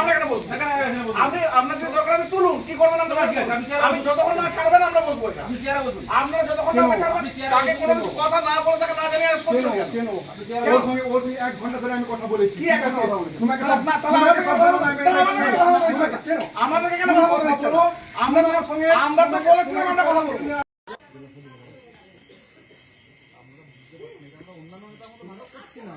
আমরা এখানে বসবো। এখানে এখানে আপনি আপনার যদি দরকার আমি তুলুন। কি করবেন আমরা আমি যতক্ষণ না ছাড়বেন আমরা বসবো এটা আপনারা যতক্ষণ না আমাকে ছাড়বেন তাকে কোনো কিছু কথা না বলে তাকে না জানিয়ে কেন? ওর সঙ্গে ওর সঙ্গে এক ঘণ্টা ধরে আমি কথা বলেছি। কি এক কথা বলেছি? তোমাকে না, তাহলে আমাদেরকে কথা বলতে তাহলে আমাদেরকে কথা বলতে দিচ্ছে না।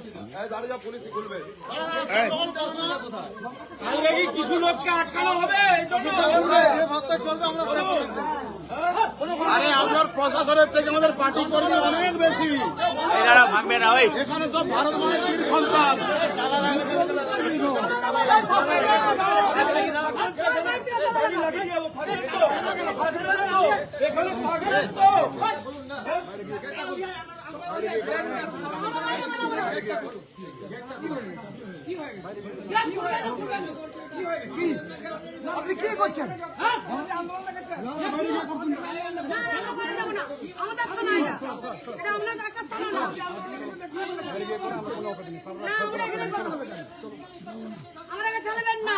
এখনও কারণটা আরে আপনার প্রশাসনের থেকে আমাদের পার্টি কর্মী অনেক বেশি। এখানে সব ভারত মানের সন্তান। আপনি কি করছেন? হ্যাঁ? আন্দোলন না।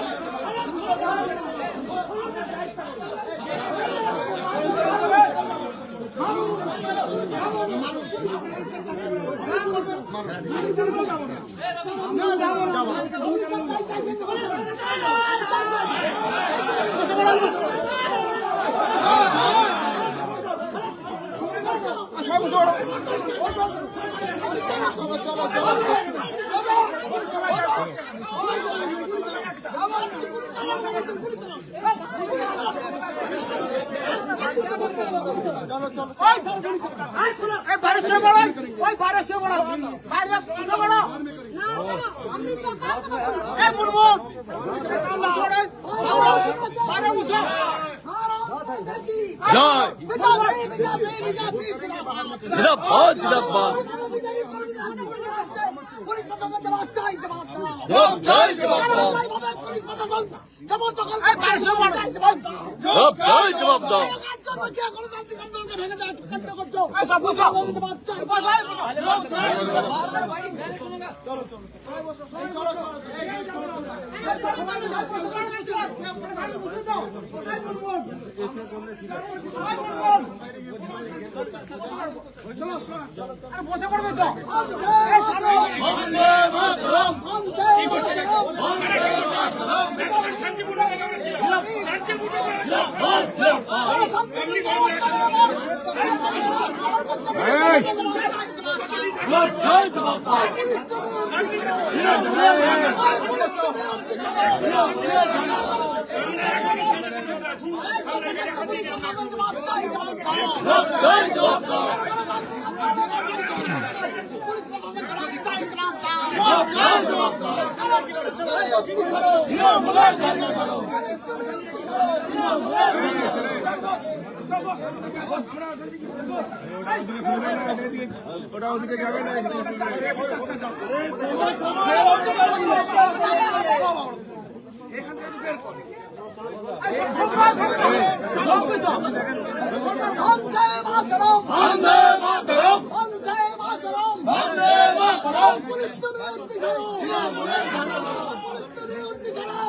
যাব না আমাদের থানা এটা এটা আমরা ডাকাত থানা না না আমরা এখানে করব আমরা এখানে ঠেলবেন না না কাজ করছেন জবাব দাও বন্দে মাতরম বন্দে মাতরম বন্দে মাতরম বন্দে মাতরম পুলিশ তুমি উঠতে ছাড়ো পুলিশ তুমি উঠতে ছাড়ো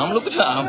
हम लोग कुछ हम हम-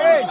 Hey!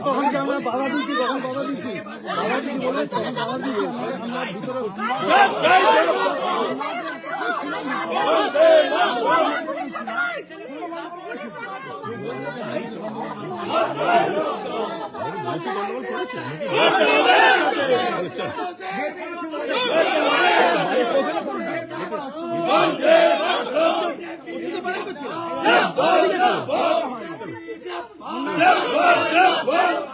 তখন কি আমরা বাধা দিচ্ছি তখন বাধা দিচ্ছি বাধা দিচ্ছি বলে তখন বাধা দিচ্ছি আমরা ভিতরে 자, 자, 자, 자,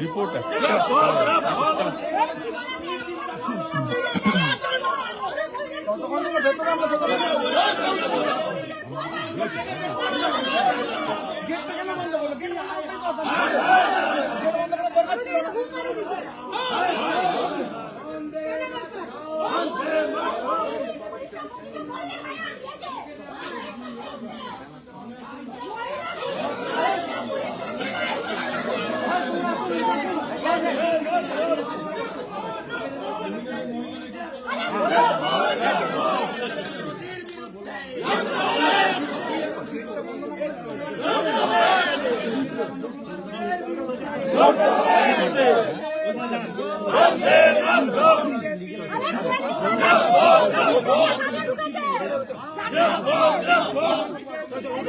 রিপোর্ট ঘুম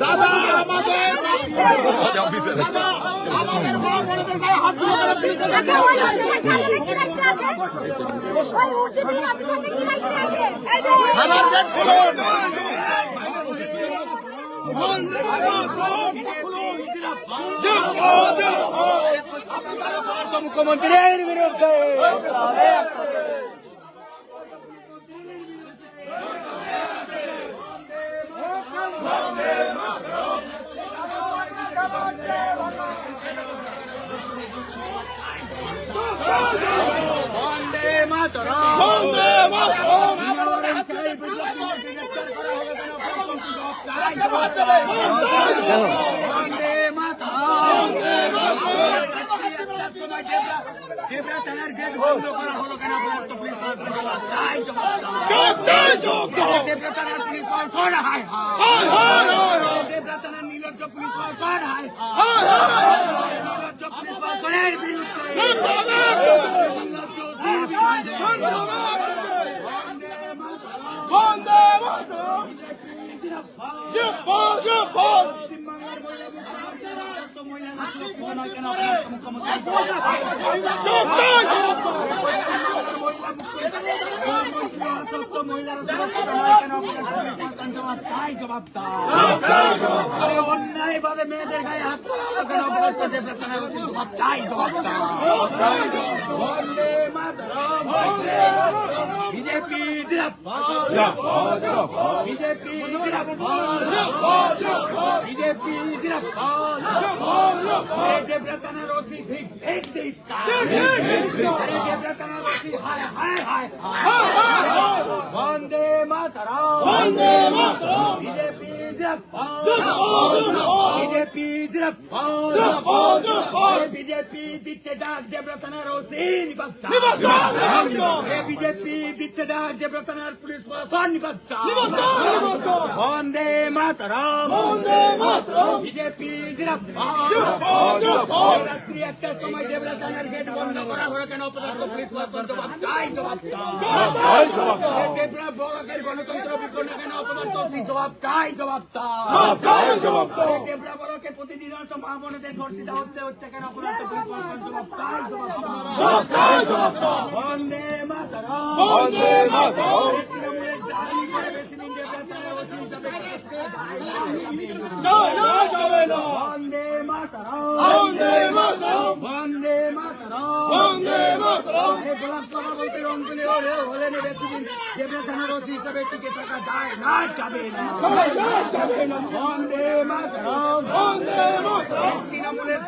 দাদা, আমাদের দাদা আমাদের মা বোনদের গায়ে হাত দিলে তারা এই যে থানার গেট খুলুন মুখ্যমন্ত্রীর বিরুদ্ধে। বন্দে মাতরম বন্দে মাতরম বন্দে মাতরম দেবরা থানার গেট বন্ধ করা হলো কেন আপনার তো পুলিশ দেবরা থানার পুলিশ হায় হায় দেবরা থানার নির্লজ্জ পুলিশ হায় হায় নির্লজ্জ পুলিশ বিরুদ্ধে নির্লজ্জ ওসির বিরুদ্ধে বন্দে মাতরম জিন্দাবাদ জিন্দাবাদ পশ্চিমবাংলার মহিলা মুখ্যমন্ত্রী কেন মুখ্যমন্ত্রী অন্যায় ভাবে মেয়েদের গায়ে হাত কেন অপরাধ করছে সব চাই জবাব বিজেপি বিজেপি বিজেপি দেবরতনের অতি ঠিক ঠিক ঠিক দেবরতনের অতি হায় হায় হায় Vande Mataram Vande Mataram BJP BJP BJP দিচ্ছে ডাক দেবরতনের নিবাসা বিজেপি দিচ্ছে পুলিশ প্রশাসন বিজেপি রাত্রি একটার সময় দেবরতনের গেট বন্ধ করা হলো কেন অপরাধ পুলিশ জবাব চাই জবাব জবাব চাই জবাব চাই জবাব দেবরা বড়কে প্রতিদিন তো মা বোনেদের ধর্ষিতা হচ্ছে হচ্ছে কেন অপদার্থ পুলিশ প্রশাসন জবাব চাই জবাব চাই জবাব বন্দে মাতরম। বন্দে মাতরম। তৃণমূলের দাবি গোলাপ সভাপতি রঙ্গুলি হলে হলে নেবে সেদিন দেবরা থানার ওসি হিসাবে টিকে থাকা যায় না যাবে না। বন্দে মাতরম। বন্দে মাতরম। তৃণমূলের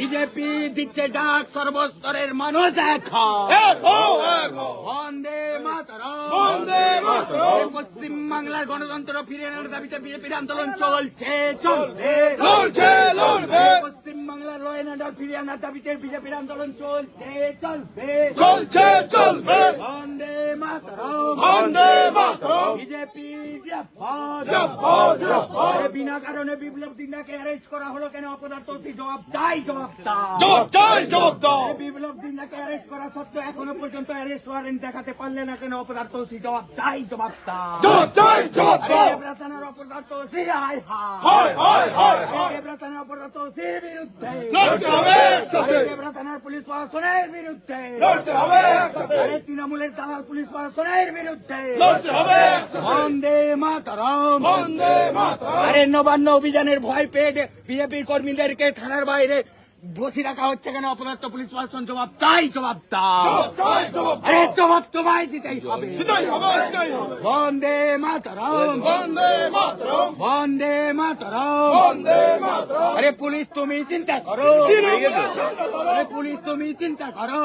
বিজেপি দিচ্ছে ডাক সর্বস্তরের মানুষ দেখা বন্দে মাতরম পশ্চিম বাংলার গণতন্ত্র ফিরে আনার দাবিতে বিজেপির আন্দোলন চলছে চলবে চলছে চলবে পশ্চিম বাংলার ল অর্ডার ফিরে আনার দাবিতে বিজেপির আন্দোলন চলছে চলবে। চলছে, চলবে। বন্দে মাতরম। বন্দে মাতরম। বিজেপি বিনা কারণে বিপ্লব দিনাকে অ্যারেস্ট করা হলো কেন? অপদার্থ জবাব চাই জবাব জবাব চাই জবাব দাও। বিপ্লব দিনাকে অ্যারেস্ট করা সত্ত্বেও এখনও পর্যন্ত অ্যারেস্ট ওয়ারেন্ট দেখাতে পারলে না কেন অপদার্থ জবাব চাই জবাব জবাব চাই জবাব দেবরাতানের অপদার্থ সি হাই হাই দেবরাতানের অপদার্থ সির বিরুদ্ধে। দেবরাতানের পুলিশ প্রশাসনের বিরুদ্ধে। তৃণমূলের দালাল পুলিশ প্রশাসনের বিরুদ্ধে। বন্দে মাতরম। আরে নবান্ন অভিযানের ভয় পেয়ে বিজেপির কর্মীদেরকে থানার বাইরে বসি রাখা হচ্ছে কেন? অপরাধ পুলিশ প্রশাসন জবাব চাই জবাব দাও। আরে জবাব তোমায় দিতেই হবে। বন্দে মাতরম। বন্দে মাতরম। বন্দে মাতরম। বন্দে মাতরম। আরে পুলিশ তুমি চিন্তা করো। আরে পুলিশ তুমি চিন্তা করো।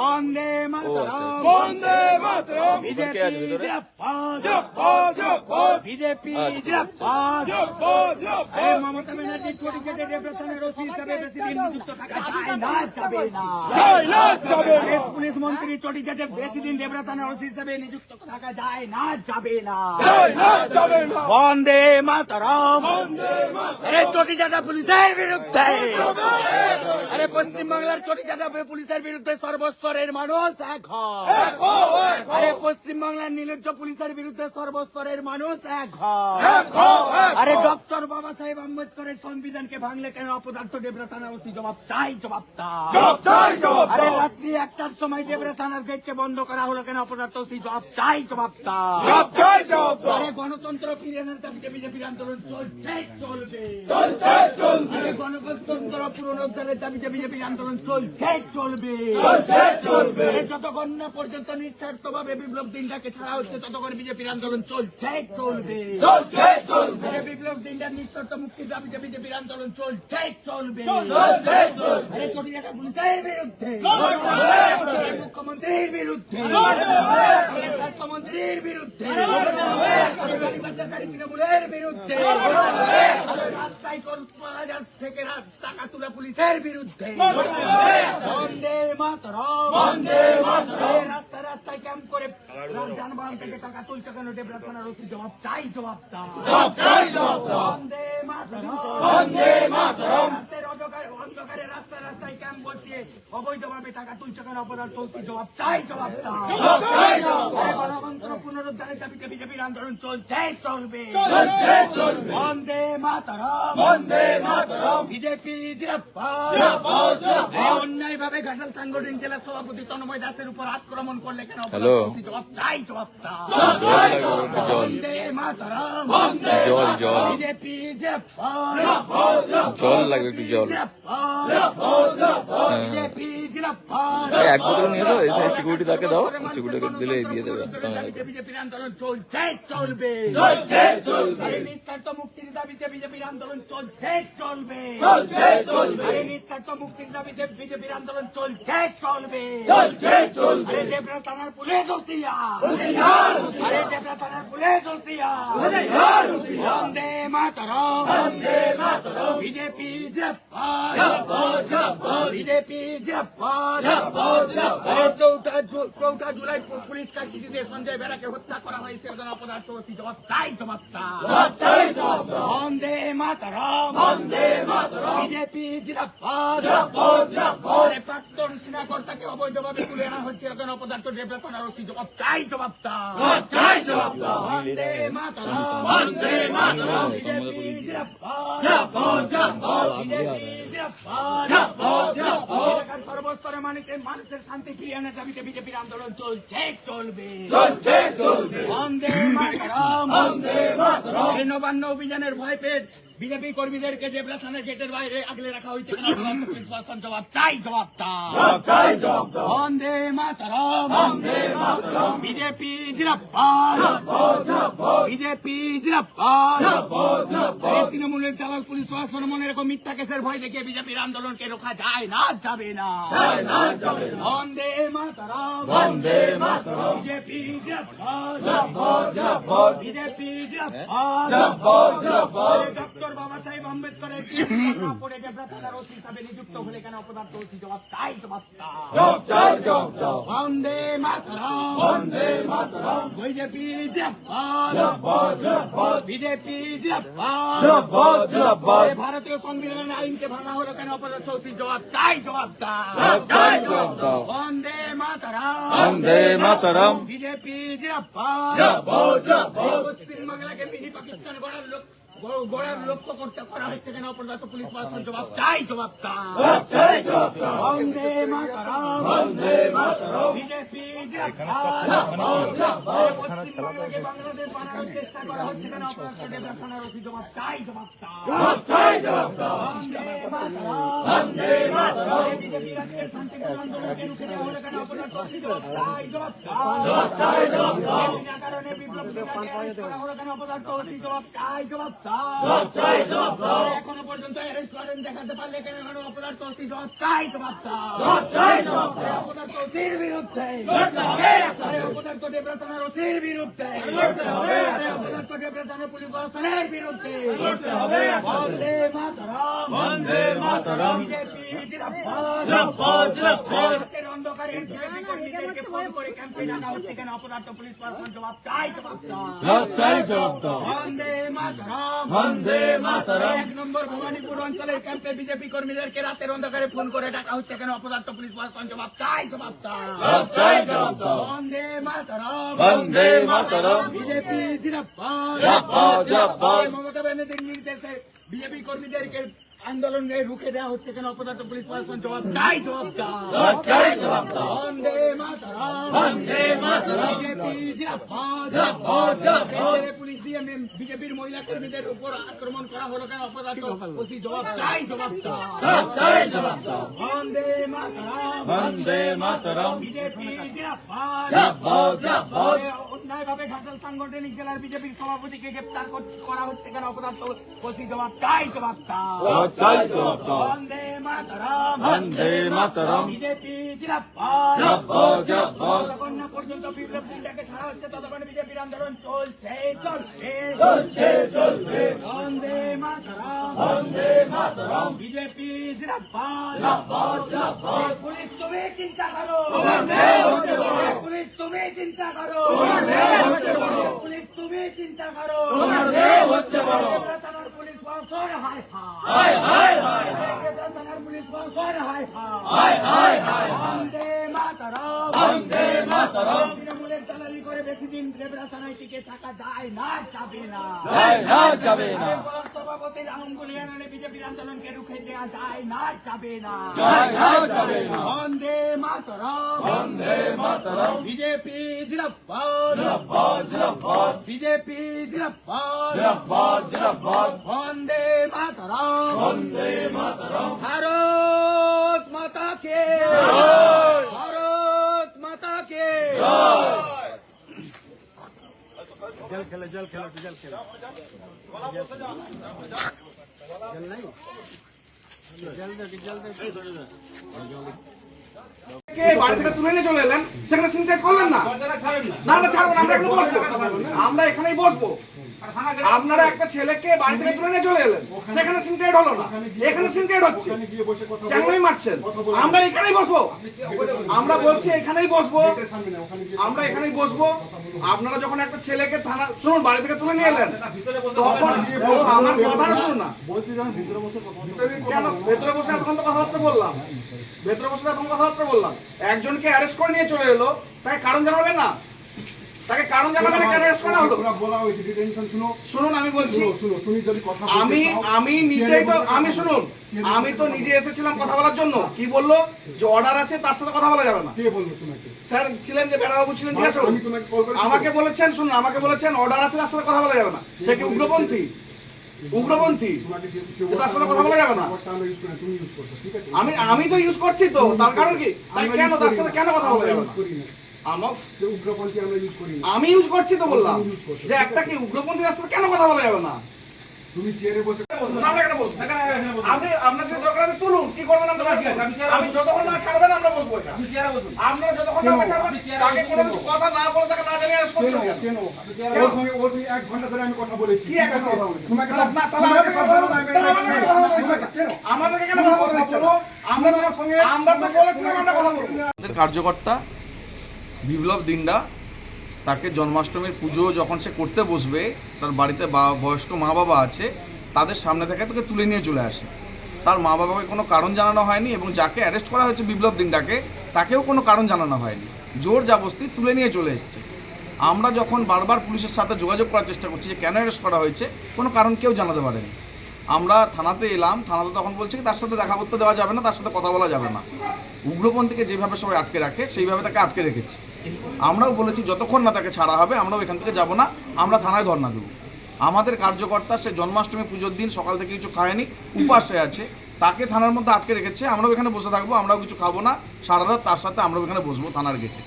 বন্দে মাতরম। বন্দে মাতরম। বিজেপি জিরাফাজ বিজেপি জিরাফাজ আরে মমতা ব্যানার্জি চটি কেটে ডেপ্রেশনের ওসি হিসাবে বেশি দিন নিযুক্ত থাকা যায় না যাবে না। আরে পুলিশ মন্ত্রী চটি বেশি দিন ডেপ্রেশনের ওসি হিসাবে নিযুক্ত থাকা যায় না যাবে না। বন্দে মাতরম। আরে চটি চাটা পুলিশের বিরুদ্ধে। আরে পশ্চিমবাংলার চটি চাটা পুলিশের বিরুদ্ধে সর্বস্তরের মানুষ এক হয়। আরে পশ্চিমবাংলার নির্লজ্জ পুলিশের বিরুদ্ধে সর্বস্তরের মানুষ এক আরে ডক্টর বাবা সাহেব আম্বেদকরের সংবিধানকে ভাঙলে কেন অপদার্থ ডেবরা থানার অতি জবাব চাই জবাব চাই। আরে রাত্রি একটার সময় ডেবরা থানার গেটকে বন্ধ করা হলো কেন অপদার্থ অতি জবাব চাই জবাব চাই। আরে গণতন্ত্র ফিরে আনার দাবিতে বিজেপির আন্দোলন চলছে চলবে। আরে গণতন্ত্র পুনরুদ্ধারের দাবিতে বিজেপির আন্দোলন চলছে চলবে। আরে যতক্ষণ না পর্যন্ত নিঃস্বার্থ ভাবে বিপ্লব দিনটাকে ছাড়া হচ্ছে ততক্ষণ বিজেপির আন্দোলন চলছে চলবে। আরে বিপ্লব দিনটার নিঃস্বার্থ মুক্তির দাবিতে বিজেপির আন্দোলন চলছে চলবে। আরে চটিয়াটা পুলিশের বিরুদ্ধে। মুখ্যমন্ত্রীর বিরুদ্ধে। স্বাস্থ্যমন্ত্রীর বিরুদ্ধে। তৃণমূলের বিরুদ্ধে। রাস্তায় কর্মচারী থেকে টাকা তুলে পুলিশের বিরুদ্ধে। বন্দে মাতরম। বন্দে মাতরম রাস্তায় রাস্তায় ক্যাম্প করে যানবাহন থেকে টাকা তুলছে কেন? ডেবরা থানার অতি জবাব চাই জবাব দাও বন্দে মাতরম। বন্দে মাতরম। অন্ধকারে রাস্তায় রাস্তায় ক্যাম্প বসিয়ে অবৈধভাবে টাকা তুলছে কেন অপরাধ চলতি জবাব চাই জবাব গণতন্ত্র পুনরুদ্ধারের দাবিতে বিজেপির আন্দোলন চলছে চলবে। বন্দে মাতরম। বন্দে মাতরম। বিজেপি অন্যায় ভাবে ঘাটাল সাংগঠনিক জেলা সভাপতি তন্ময় দাসের উপর আক্রমণ করলে কেন। জবাব চাই জবাব দাও জল জল জল জল লাগবে একটু জল এক বোতল নিয়ে এসো এসে সিকিউরিটি তাকে দাও সিকিউরিটি দিলে দিয়ে দেবে হ্যাঁ। বিজেপির আন্দোলন চলছে চলবে আরে নিঃস্বার্থ মুক্তির দাবিতে বিজেপির আন্দোলন চলছে চলবে আরে নিঃস্বার্থ মুক্তির দাবিতে বিজেপির আন্দোলন চলছে চলবে আরে দেবরা থানার পুলিশ হতিয়া আরে দেবরা থানার পুলিশ হতিয়া বন্দে মাতরম বিজেপি জিরাফাজ বিজেপি জিরাফাজ আরে চৌঠা জু- চৌঠা জুলাই পু- পুলিশ কাশিতে দিয়ে সঞ্জয় বেড়াকে হত্যা করা হয়েছে একজন অপদার্থ ওসি জবাব চাই জবাব চাই বন্দে মাতরম বন্দে আরে প্রাক্তন সেনাকর্তাকে অবৈধভাবে তুলে আনা হচ্ছে একজন অপদার্থ ডেপ্রেশনার ওসি জবাব চাই জবাব চাই এলাকার সর্বস্তরে মানুষের মানুষের শান্তি ফিরিয়ে আনার দাবিতে বিজেপির আন্দোলন চলছে চলবে। বন্দে মাতরম। বন্দে মাতরম। নবান্ন অভিযানের ভয় পেয়ে বিজেপি কর্মীদেরকে ডেবরা গেটের বাইরে আগলে রাখা হয়েছে জবাব চাই জবাব দাও বন্দে মাতরম। বন্দে মাতরম। বিজেপি বিজেপি তৃণমূলের দালাল পুলিশ প্রশাসন মনে রেখো মিথ্যা কেসের ভয় দেখিয়ে বিজেপির আন্দোলনকে রোখা যায় না যাবে না। বন্দে মাতরম। বন্দে মাতরম। বিজেপি ডক্টর বাবা সাহেব আম্বেদকরের পরে ডেবরা থানার ওসি হিসাবে নিযুক্ত হলে কেন অপদার্থ ওসি জবাব চাই জবাব দাও বন্দে মাতরম। বন্দে মাতরম। বিজেপি বিজেপি ভারতীয় সংবিধানের আইনকে ভাঙা হলো কেন অপরাধ চৌধুরী জবাব চাই জবাব দাও বন্দে মাতারাম। বন্দে মাতরম। বিজেপি পশ্চিমবাংলাকে মিনি পাকিস্তান গড়ার লোক গোড়ার লক্ষ্য করতে করা হচ্ছে কেন? অপরাধ পুলিশ প্রশাসন জবাব চাই জবাব চাই। বন্দে মাতরম। বন্দে মাতরম। বিজেপি পশ্চিমবাংলাকে বাংলাদেশ বানানোর চেষ্টা করা হচ্ছে কেন? অপরাধ জবাব চাই জবাব চাই। বন্দে মাতরম। আন্দোলনকে রুখে দেওয়া হলো কেন? অপরাধ ওসি জবাব চাই জবাব চাই। জবাব চাই জবাব চাই এখনও পর্যন্ত অ্যারেস্ট করেন দেখাতে পারলে কেন কেন অপরাধ ওসি জবাব চাই জবাব চাই বিরুদ্ধে অপরাধ দেবরা থানার ওসির বিরুদ্ধে বিরুদ্ধে রাতের জবাব চাই জবাব চাই বন্দে মাতরম বন্দে মাতরম। এক নম্বর ভবানীপুর অঞ্চলের ক্যাম্পে বিজেপি কর্মীদেরকে রাতের অন্ধকারে ফোন করে ডাকা হচ্ছে কেন? অপদার্থ পুলিশ প্রশাসন জবাব চাই জবাব চাই বন্দে মাতরম। বন্দে মাতরম। বিজেপি জিন্দাবাদ। মমতা ব্যানার্জির নির্দেশে বিজেপি কর্মীদেরকে আন্দোলনে রুখে দেওয়া হচ্ছে কেন? অপদার্থ পুলিশ প্রশাসন জবাব চাই জবাব চাই বন্দে মাতরম। বন্দে মাতরম। বিজেপি পুলিশ দিয়ে বিজেপির মহিলা কর্মীদের উপর আক্রমণ করা হলো কেন? অপরাধ ওসি জবাব চাই জবাব চাই বন্দে মাতরম। বন্দে মাতরম। বিজেপি জিন্দাবাদ ভাবে ঘাটাল সাংগঠনিক জেলার বিজেপির সভাপতিকে গ্রেপ্তার করা হচ্ছে কেন? অপরাধ ওসি জবাব চাই জবাব বন্দে মাতরম। বন্দে মাতরম। বিজেপি যতক্ষণ না পর্যন্ত বিপ্লব দিনটাকে ছাড়া হচ্ছে ততক্ষণ বিজেপির আন্দোলন চলছে চলছে। চলছে চলবে বন্দে মাতরম। বন্দে মাতরম। বিজেপি জিন্দাবাদ জিন্দাবাদ পুলিশ তুমি চিন্তা করো। পুলিশ তুমি চিন্তা করো। পুলিশ তুমি চিন্তা করো। হচ্ছে বড়। থানার পুলিশ বংশর থানার পুলিশ বংশর বন্দে মাতরম। বন্দে মাতরম। তৃণমূলের দালালি করে বেশি দিন রেবরা থানায় টিকে থাকা যায় না যাবে না। যাবে না। সভাপতি রামগুলি আনলে বিজেপির আন্দোলনকে রুখে দেওয়া যায় না যাবে না। বন্দে মাতরম। বন্দে মাতরম। বিজেপি জিরাবাদ জিরাবাদ বিজেপি জিরাবাদ জিরাবাদ জিরাবাদ বন্দে মাতরম। বন্দে মাতরম। ভারত মাতা কে ভারত মাতা কে কে বাড়ি থেকে তুলে নিয়ে চলে এলেন? সেখানে নাই আমরা এখানে বসবো। আমরা এখানেই বসবো। আপনারা একটা ছেলেকে বাড়ি থেকে তুলে নিয়ে চলে এলেন। সেখানে সিনক্রেট হলো না। এখানে সিনক্রেট হচ্ছে। চ্যাংলাই মারছেন। আমরা এখানেই বসবো। আমরা বলছি এখানেই বসবো। আমরা এখানেই বসবো। আপনারা যখন একটা ছেলেকে থানা শুনুন, বাড়ি থেকে তুলে নিয়ে এলেন। তখন আমার কথাটা শুনুন না। কেন? ভেতরে বসে এতক্ষণ তো কথাবার্তা বললাম। ভেতরে বসে এতক্ষণ কথাবার্তা বললাম। একজনকে অ্যারেস্ট করে নিয়ে চলে এলো। তাই কারণ জানাবেন না? তাকে কারণ জানাবেন না কেন অ্যারেস্ট করা হলো বলা হয়েছে ডিটেনশন শুনো। শুনুন আমি বলছি শুনো শুনো তুমি যদি কথা আমি আমি নিজেই তো আমি শুনুন আমি তো নিজে এসেছিলাম কথা বলার জন্য। কি বলল? যে অর্ডার আছে তার সাথে কথা বলা যাবে না। কে বলল তোমাকে? স্যার ছিলেন যে বেড়াবাবু ছিলেন জিজ্ঞাসা আমি তোমাকে কল করেছি। আমাকে বলেছেন শুনুন আমাকে বলেছেন অর্ডার আছে তার সাথে কথা বলা যাবে না। সে কি উগ্রপন্থী? উগ্রপন্থী? তার সাথে কথা বলা যাবে না। আমি আমি তো ইউজ করছি তো তার কারণ কি? কেন তার সাথে কেন কথা বলা যাবে না। আমার উগ্রপন্থী আমরা ইউজ করি আমি ইউজ করছি তো বললাম। যে একটা কি উগ্রপন্থী তার সাথে কেন কথা বলা যাবে না? তুমি চেয়ারে বসে আমরা এখানে বসবো। আপনি আপনার দরকার আপনি তুলুন কি করবেন আমরা আমি যতক্ষণ না ছাড়বেন আমরা বসবো এখানে। আপনারা যতক্ষণ না ছাড়বেন তাকে কোনো কিছু কথা না বলে তাকে না জানিয়ে arrest কেন? করছেন কেন? কেন ওর সঙ্গে ওর সঙ্গে এক ঘণ্টা ধরে আমি কথা বলেছি কি এক ঘণ্টা কথা বলেছেন? তোমাকে না, তাহলে তোমাকে আমাকে সব কথা বলো না, বলতে- আমি- তাহলে আমাকে আমি- কথা বলতে দিচ্ছেন তোমাকে- কেন? কেন? আমাদেরকে কেন কথা বলতে কথা আমরা তো সঙ্গে আমরা তো বলেছিলাম আমরা কথা বলব। কার্যকর্তা বিপ্লব দিন্ডা, তাকে জন্মাষ্টমীর পুজো যখন সে করতে বসবে, তার বাড়িতে বা, বয়স্ক মা বাবা আছে, তাদের সামনে থেকে তোকে তুলে নিয়ে চলে আসে। তার মা বাবাকে কোনো কারণ জানানো হয়নি এবং যাকে অ্যারেস্ট করা হয়েছে বিপ্লব দিন্ডাকে, তাকেও কোনো কারণ জানানো হয়নি। জোর জাবস্তি তুলে নিয়ে চলে এসছে। আমরা যখন বারবার পুলিশের সাথে যোগাযোগ করার চেষ্টা করছি যে কেন অ্যারেস্ট করা হয়েছে, কোনো কারণ কেউ জানাতে পারেনি। আমরা থানাতে এলাম, থানাতে তখন বলছে কি, তার সাথে দেখা করতে দেওয়া যাবে না, তার সাথে কথা বলা যাবে না। উগ্রপন্থীকে যেভাবে সবাই আটকে রাখে, সেইভাবে তাকে আটকে রেখেছি। আমরাও বলেছি, যতক্ষণ না তাকে ছাড়া হবে, আমরাও এখান থেকে যাব না, আমরা থানায় ধর্না দেবো। আমাদের কার্যকর্তা, সে জন্মাষ্টমী পুজোর দিন সকাল থেকে কিছু খায়নি, উপাসে আছে। তাকে থানার মধ্যে আটকে রেখেছে, আমরাও এখানে বসে থাকব, আমরাও কিছু খাব না, সারা রাত তার সাথে আমরাও এখানে বসবো থানার গেটে।